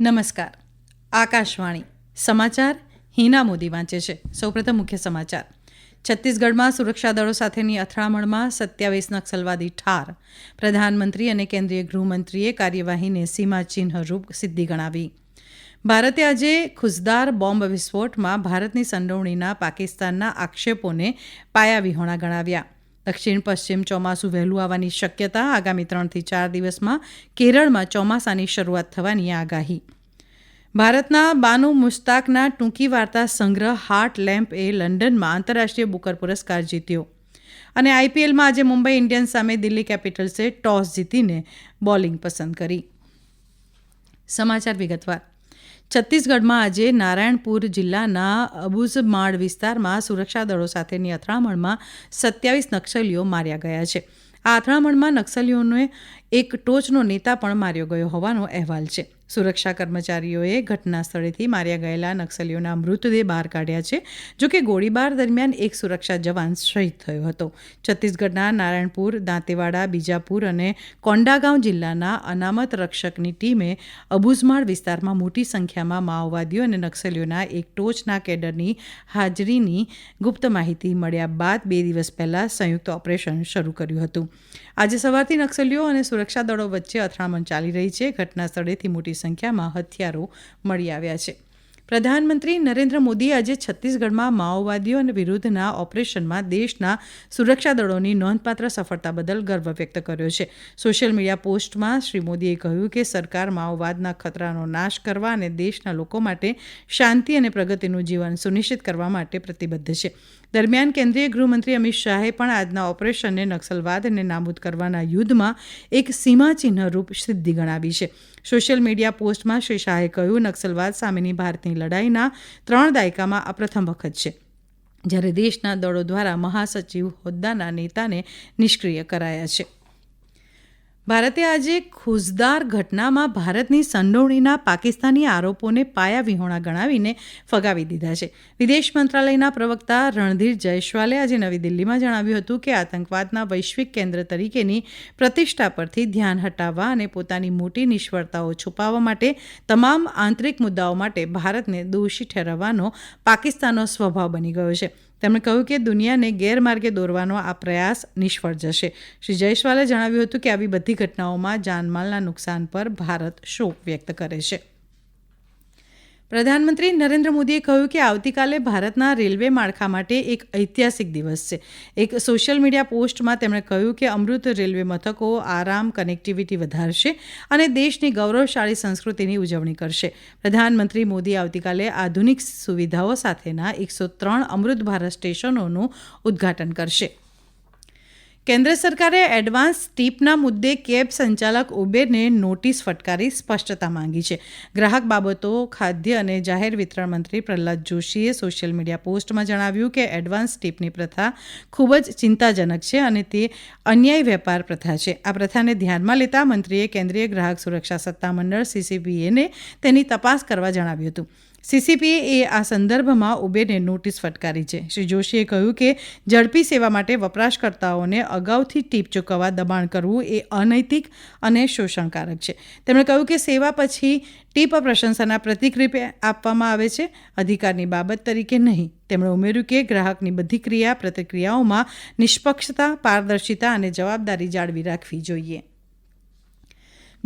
નમસ્કાર. આકાશવાણી. સમાચાર હિના મોદી વાંચે છે. સૌપ્રથમ મુખ્ય સમાચાર. છત્તીસગઢમાં સુરક્ષા દળો સાથેની અથડામણમાં સત્યાવીસ નક્સલવાદી ઠાર. પ્રધાનમંત્રી અને કેન્દ્રીય ગૃહમંત્રીએ કાર્યવાહીને સીમાચિહ્નરૂપ સિદ્ધિ ગણાવી. ભારતે આજે ખુશદાર બોમ્બ વિસ્ફોટમાં ભારતની સંડોવણીના પાકિસ્તાનના આક્ષેપોને પાયાવિહોણા ગણાવ્યા. દક્ષિણ પશ્ચિમ ચોમાસું વહેલું આવવાની શક્યતા આગામી ત્રણથી ચાર દિવસમાં કેરળમાં ચોમાસાની શરૂઆત થવાની આગાહી. ભારતના બાનુ મુશ્તાકના ટૂંકી વાર્તા સંગ્રહ હાર્ટ લેમ્પ એ લંડનમાં આંતરરાષ્ટ્રીય બુકર પુરસ્કાર જીત્યો. અને આઈપીએલમાં આજે મુંબઈ ઇન્ડિયન્સ સામે દિલ્હી કેપિટલ્સે ટોસ જીતીને બોલિંગ પસંદ કરી. સમાચાર વિગતવાર. છત્તીસગઢમાં આજે નારાયણપુર જિલ્લાના અબુઝમાડ વિસ્તારમાં સુરક્ષા દળો સાથેની અથડામણમાં સત્યાવીસ નક્સલીઓ માર્યા ગયા છે. આ અથડામણમાં નક્સલીઓને એક ટોચનો નેતા પણ માર્યો ગયો હોવાનો અહેવાલ છે. સુરક્ષા કર્મચારીઓએ ઘટના સ્થળેથી માર્યા ગયેલા નક્સલીઓના મૃતદેહ બહાર કાઢ્યા છે જોકે ગોળીબાર દરમિયાન એક સુરક્ષા જવાન શહીદ થયો હતો. છત્તીસગઢના નારાયણપુર, દાંતેવાડા, બીજાપુર અને કોંડાગાંવ જિલ્લાના અનામત રક્ષકની ટીમે અબુઝમાળ વિસ્તારમાં મોટી સંખ્યામાં માઓવાદીઓ અને નક્સલીઓના એક ટોચના કેડરની હાજરીની ગુપ્ત માહિતી મળ્યા બાદ બે દિવસ પહેલા સંયુક્ત ઓપરેશન શરૂ કર્યું હતું. આજે સવારથી નક્સલીઓ અને સુરક્ષા દળો વચ્ચે અથડામણ ચાલી રહી છે. ઘટના સ્થળેથી મોટી સંખ્યામાં હથિયારો મળી આવ્યા છે. પ્રધાનમંત્રી નરેન્દ્ર મોદી આજે છત્તીસગઢમાં માઓવાદીઓ અને વિરુદ્ધના ઓપરેશનમાં દેશના સુરક્ષા દળોની નોંધપાત્ર સફળતા બદલ ગર્વ વ્યક્ત કર્યો છે. સોશિયલ મીડિયા પોસ્ટમાં શ્રી મોદીએ કહ્યું કે સરકાર માઓવાદના ખતરાનો નાશ કરવા અને દેશના લોકો માટે શાંતિ અને પ્રગતિનું જીવન સુનિશ્ચિત કરવા માટે પ્રતિબદ્ધ છે. દરમિયાન કેન્દ્રીય ગૃહમંત્રી અમિત શાહે પણ આજના ઓપરેશનને નક્સલવાદને નાબૂદ કરવાના યુદ્ધમાં એક સીમાચિહ્નરૂપ સિદ્ધિ ગણાવી છે. સોશિયલ મીડિયા પોસ્ટમાં શ્રી શાહે કહ્યું, નક્સલવાદ સામેની ભારતની લડાઈના ત્રણ દાયકામાં આ પ્રથમ વખત છે, જ્યારે દેશના દળો દ્વારા મહાસચિવ હોદ્દાના નેતાને નિષ્ક્રિય કરાયા છે. ભારતે આજે ખુશદાર ઘટનામાં ભારતની સંડોવણીના પાકિસ્તાની આરોપોને પાયાવિહોણા ગણાવીને ફગાવી દીધા છે. વિદેશ મંત્રાલયના પ્રવક્તા રણધીર જયસ્વાલે આજે નવી દિલ્હીમાં જણાવ્યું હતું કે આતંકવાદના વૈશ્વિક કેન્દ્ર તરીકેની પ્રતિષ્ઠા પરથી ધ્યાન હટાવવા અને પોતાની મોટી નિષ્ફળતાઓ છુપાવવા માટે તમામ આંતરિક મુદ્દાઓ માટે ભારતને દોષી ઠેરવવાનો પાકિસ્તાનનો સ્વભાવ બની ગયો છે. તેમણે કહ્યું કે દુનિયાને ગેરમાર્ગે દોરવાનો આ પ્રયાસ નિષ્ફળ જશે. શ્રી જયસ્વાલે જણાવ્યું હતું કે આવી બધી ઘટનાઓમાં જાનમાલના નુકસાન પર ભારત શોક વ્યક્ત કરે છે. પ્રધાનમંત્રી નરેન્દ્ર મોદીએ કહ્યું કે આવતીકાલે ભારતના રેલવે માળખા માટે એક ઐતિહાસિક દિવસ છે. એક સોશિયલ મીડિયા પોસ્ટમાં તેમણે કહ્યું કે અમૃત રેલવે મથકો આરામ, કનેક્ટિવિટી વધારશે અને દેશની ગૌરવશાળી સંસ્કૃતિની ઉજવણી કરશે. પ્રધાનમંત્રી મોદી આવતીકાલે આધુનિક સુવિધાઓ સાથેના એકસો ત્રણ અમૃત ભારત સ્ટેશનોનું ઉદ્ઘાટન કરશે. કેન્દ્ર સરકારે એડવાન્સ ટીપના મુદ્દે કેબ સંચાલક ઉબેરને નોટિસ ફટકારી સ્પષ્ટતા માંગી છે. ગ્રાહક બાબતો, ખાદ્ય અને જાહેર વિતરણ મંત્રી પ્રહલાદ જોશીએ સોશિયલ મીડિયા પોસ્ટમાં જણાવ્યું કે એડવાન્સ ટીપની પ્રથા ખૂબ જ ચિંતાજનક છે અને તે અન્યાય વેપાર પ્રથા છે. આ પ્રથાને ધ્યાનમાં લેતા મંત્રીએ કેન્દ્રીય ગ્રાહક સુરક્ષા સત્તામંડળ, સીસીબીએને તેની તપાસ કરવા જણાવ્યું હતું. સીસીપીએ એ આ સંદર્ભમાં ઉબેરને નોટિસ ફટકારી છે. શ્રી જોશીએ કહ્યું કે ઝડપી સેવા માટે વપરાશકર્તાઓને અગાઉથી ટીપ ચૂકવવા, દબાણ કરવું એ અનૈતિક અને શોષણકારક છે. તેમણે કહ્યું કે સેવા પછી ટીપ પ્રશંસાના પ્રતિકરૂપે આપવામાં આવે છે. અધિકારની બાબત તરીકે નહીં. તેમણે ઉમેર્યું કે ગ્રાહકની બધી ક્રિયા પ્રતિક્રિયાઓમાં નિષ્પક્ષતા, પારદર્શિતા અને જવાબદારી જાળવી રાખવી જોઈએ.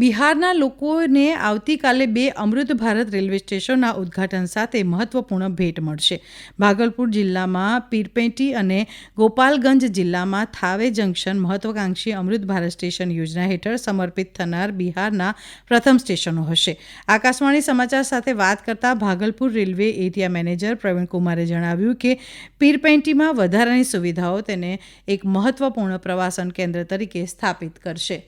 બિહારના લોકોને આવતીકાલે બે અમૃત ભારત રેલવે સ્ટેશનના ઉદ્ઘાટન સાથે મહત્વપૂર્ણ ભેટ મળશે. ભાગલપુર જિલ્લામાં પીરપેટી અને ગોપાલગંજ જિલ્લામાં થાવે જંકશન મહત્વાકાંક્ષી અમૃત ભારત સ્ટેશન યોજના હેઠળ સમર્પિત થનાર બિહારના પ્રથમ સ્ટેશનો હશે. આકાશવાણી સમાચાર સાથે વાત કરતા ભાગલપુર રેલવે એરિયા મેનેજર પ્રવીણકુમારે જણાવ્યું કે પીરપેન્ટીમાં વધારાની સુવિધાઓ તેને એક મહત્વપૂર્ણ પ્રવાસન કેન્દ્ર તરીકે સ્થાપિત કરશે.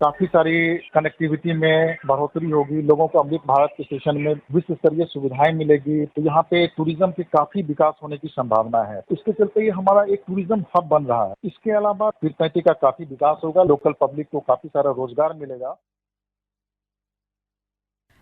काफ़ी सारी कनेक्टिविटी में बढ़ोतरी होगी, लोगों को अमृत भारत के स्टेशन में विश्व स्तरीय सुविधाएँ मिलेगी। तो यहाँ पे टूरिज़्म के काफ़ी विकास होने की संभावना है। इसके चलते ये हमारा एक टूरिज़्म हब बन रहा है। इसके अलावा पीरपैंती का काफ़ी विकास होगा लोकल पब्लिक को काफ़ी सारा रोज़गार मिलेगा।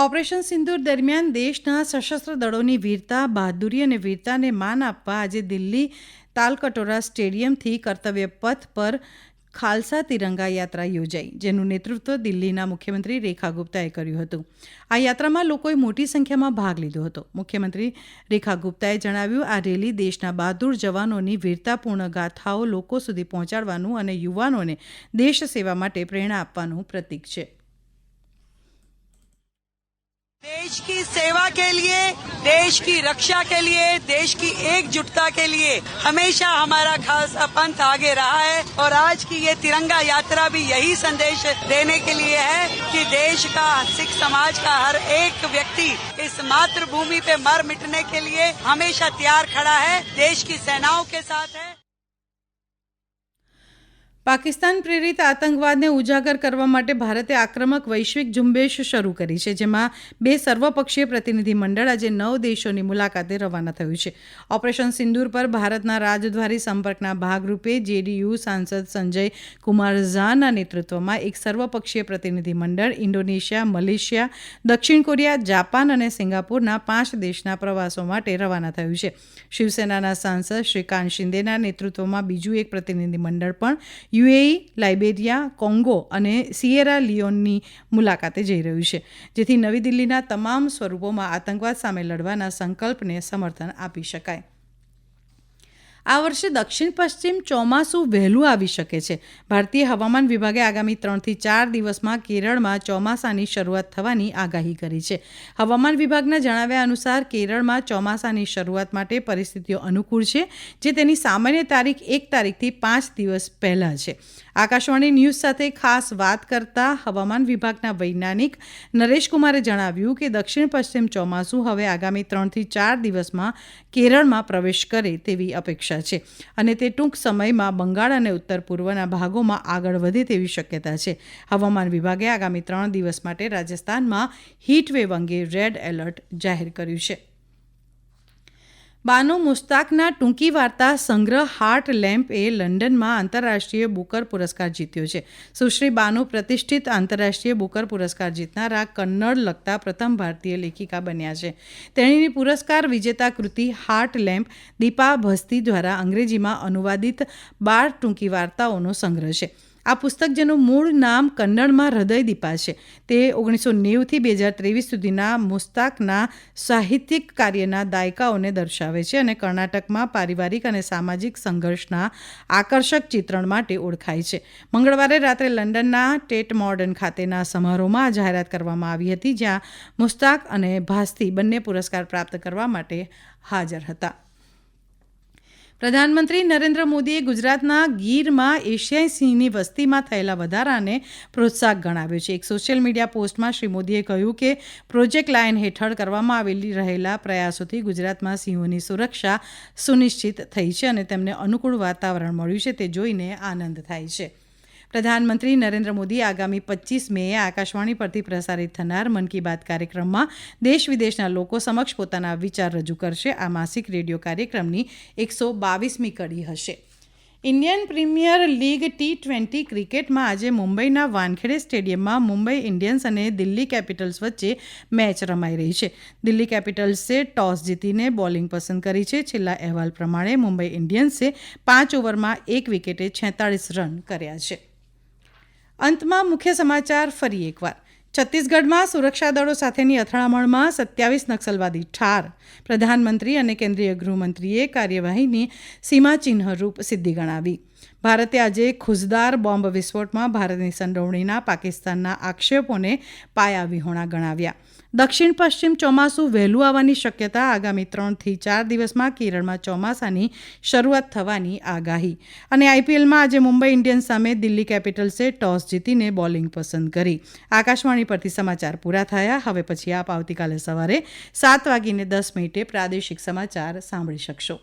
ઓપરેશન સિંદૂર દરમિયાન દેશના સશસ્ત્ર દળોની વીરતા, બહાદુરી અને વીરતાને માન આપવા આજે દિલ્હી તાલકટોરા સ્ટેડિયમથી કર્તવ્ય પથ પર ખાલસા તિરંગા યાત્રા યોજાઈ, જેનું નેતૃત્વ દિલ્હીના મુખ્યમંત્રી રેખા ગુપ્તાએ કર્યું હતું. આ યાત્રામાં લોકોએ મોટી સંખ્યામાં ભાગ લીધો હતો. મુખ્યમંત્રી રેખા ગુપ્તાએ જણાવ્યું, આ રેલી દેશના બહાદુર જવાનોની વીરતાપૂર્ણ ગાથાઓ લોકો સુધી પહોંચાડવાનું અને યુવાનોને દેશ સેવા માટે પ્રેરણા આપવાનું પ્રતીક છે. देश की सेवा के लिए, देश की रक्षा के लिए, देश की एकजुटता के लिए हमेशा हमारा खासा पंथ आगे रहा है और आज की ये तिरंगा यात्रा भी यही संदेश देने के लिए है कि देश का, सिख समाज का हर एक व्यक्ति इस मातृभूमि पे मर मिटने के लिए हमेशा तैयार खड़ा है। देश की सेनाओं के साथ है। પાકિસ્તાન પ્રેરિત આતંકવાદને ઉજાગર કરવા માટે ભારતે આક્રમક વૈશ્વિક ઝુંબેશ શરૂ કરી છે, જેમાં બે સર્વપક્ષીય પ્રતિનિધિ મંડળ આજે નવ દેશોની મુલાકાતે રવાના થયું છે. ઓપરેશન સિંદૂર પર ભારતના રાજદ્વારી સંપર્કના ભાગરૂપે જેડીયુ સાંસદ સંજય કુમાર ઝાના નેતૃત્વમાં એક સર્વપક્ષીય પ્રતિનિધિ મંડળ ઇન્ડોનેશિયા, મલેશિયા, દક્ષિણ કોરિયા, જાપાન અને સિંગાપુરના પાંચ દેશના પ્રવાસો માટે રવાના થયું છે. શિવસેનાના સાંસદ શ્રીકાંત શિંદેના નેતૃત્વમાં બીજું એક પ્રતિનિધિ મંડળ પણ યુએઈ, લાઇબેરિયા, કોંગો અને સિયેરા લિયોનની મુલાકાતે જઈ રહ્યું છે, જેથી નવી દિલ્હીના તમામ સ્વરૂપોમાં આતંકવાદ સામે લડવાના સંકલ્પને સમર્થન આપી શકાય. આ વર્ષે દક્ષિણ પશ્ચિમ ચોમાસું વહેલું આવી શકે છે. ભારતીય હવામાન વિભાગે આગામી ત્રણથી ચાર દિવસમાં કેરળમાં ચોમાસાની શરૂઆત થવાની આગાહી કરી છે. હવામાન વિભાગના જણાવ્યા અનુસાર કેરળમાં ચોમાસાની શરૂઆત માટે પરિસ્થિતિઓ અનુકૂળ છે, જે તેની સામાન્ય તારીખ એક તારીખથી પાંચ દિવસ પહેલાં છે. આકાશવાણી ન્યૂઝ સાથે ખાસ વાત કરતા હવામાન વિભાગના વૈજ્ઞાનિક નરેશકુમારે જણાવ્યું કે દક્ષિણ પશ્ચિમ ચોમાસું હવે આગામી ત્રણથી ચાર દિવસમાં કેરળમાં પ્રવેશ કરે તેવી અપેક્ષા છે અને તે ટૂંક સમયમાં બંગાળ અને ઉત્તર પૂર્વના ભાગોમાં આગળ વધે તેવી શક્યતા છે. હવામાન વિભાગે આગામી ત્રણ દિવસ માટે રાજસ્થાનમાં હીટવેવ અંગે રેડ એલર્ટ જાહેર કર્યું છે. બાનો મુસ્તાકના ટૂંકી વાર્તા સંગ્રહ હાર્ટ લેમ્પ એ લંડનમાં આંતરરાષ્ટ્રીય બુકર પુરસ્કાર જીત્યો છે. સુશ્રી બાનો પ્રતિષ્ઠિત આંતરરાષ્ટ્રીય બુકર પુરસ્કાર જીતનારા કન્નડ લગતા પ્રથમ ભારતીય લેખિકા બન્યા છે. તેણીની પુરસ્કાર વિજેતા કૃતિ હાર્ટ લેમ્પ દીપા ભસ્તી દ્વારા અંગ્રેજીમાં અનુવાદિત બાર ટૂંકી વાર્તાઓનો સંગ્રહ છે. આ પુસ્તક જેનું મૂળ નામ કન્નડમાં હૃદય દીપા છે તે ઓગણીસો નેવુંથી બે હજાર ત્રેવીસ સુધીના મુસ્તાકના સાહિત્યિક કાર્યના દાયકાઓને દર્શાવે છે અને કર્ણાટકમાં પારિવારિક અને સામાજિક સંઘર્ષના આકર્ષક ચિત્રણ માટે ઓળખાય છે. મંગળવારે રાત્રે લંડનના ટેટ મોર્ડન ખાતેના સમારોહમાં આ જાહેરાત કરવામાં આવી હતી, જ્યાં મુસ્તાક અને ભાસ્તી બંને પુરસ્કાર પ્રાપ્ત કરવા માટે હાજર હતા. પ્રધાનમંત્રી નરેન્દ્ર મોદીએ ગુજરાતના ગીરમાં એશિયાઈ સિંહની વસ્તીમાં થયેલા વધારાને પ્રોત્સાહક ગણાવ્યો છે. એક સોશિયલ મીડિયા પોસ્ટમાં શ્રી મોદીએ કહ્યું કે પ્રોજેક્ટ લાયન હેઠળ કરવામાં આવેલી રહેલા પ્રયાસોથી ગુજરાતમાં સિંહોની સુરક્ષા સુનિશ્ચિત થઈ છે અને તેમને અનુકૂળ વાતાવરણ મળ્યું છે. તે જોઈને આનંદ થાય છે. પ્રધાનમંત્રી નરેન્દ્ર મોદી આગામી પચીસ મેએ આકાશવાણી પરથી પ્રસારિત થનાર મન કી બાત કાર્યક્રમમાં દેશ વિદેશના લોકો સમક્ષ પોતાના વિચાર રજૂ કરશે. આ માસિક રેડિયો કાર્યક્રમની એકસો બાવીસમી કડી હશે. Indian premier league T twenty ક્રિકેટમાં આજે મુંબઈના વાનખેડે સ્ટેડિયમમાં મુંબઈ ઇન્ડિયન્સ અને દિલ્હી કેપિટલ્સ વચ્ચે મેચ રમાઈ રહી છે. દિલ્હી કેપિટલ્સે ટોસ જીતીને બોલિંગ પસંદ કરી છે. છેલ્લા અહેવાલ પ્રમાણે મુંબઈ ઇન્ડિયન્સે પાંચ ઓવરમાં એક વિકેટે છેતાળીસ રન કર્યા છે. અંતમાં મુખ્ય સમાચાર ફરી એકવાર. છત્તીસગઢમાં સુરક્ષા દળો સાથેની અથડામણમાં સત્યાવીસ નક્સલવાદી ઠાર. પ્રધાનમંત્રી અને કેન્દ્રીય ગૃહમંત્રીએ કાર્યવાહીની સીમાચિહ્નરૂપ સિદ્ધિ ગણાવી. ભારતે આજે ખુશદાર બોમ્બ વિસ્ફોટમાં ભારતની સંડોવણીના પાકિસ્તાનના આક્ષેપોને પાયાવિહોણા ગણાવ્યા. દક્ષિણ પશ્ચિમ ચોમાસું વહેલું આવવાની શક્યતા આગામી ત્રણથી ચાર દિવસમાં કેરળમાં ચોમાસાની શરૂઆત થવાની આગાહી. અને આઈપીએલમાં આજે મુંબઈ ઇન્ડિયન્સ સામે દિલ્હી કેપિટલ્સે ટોસ જીતીને બોલિંગ પસંદ કરી. આકાશવાણી પરથી સમાચાર પૂરા થયા. હવે પછી આપ આવતીકાલે સવારે સાત વાગીને દસ મિનિટે પ્રાદેશિક સમાચાર સાંભળી શકશો.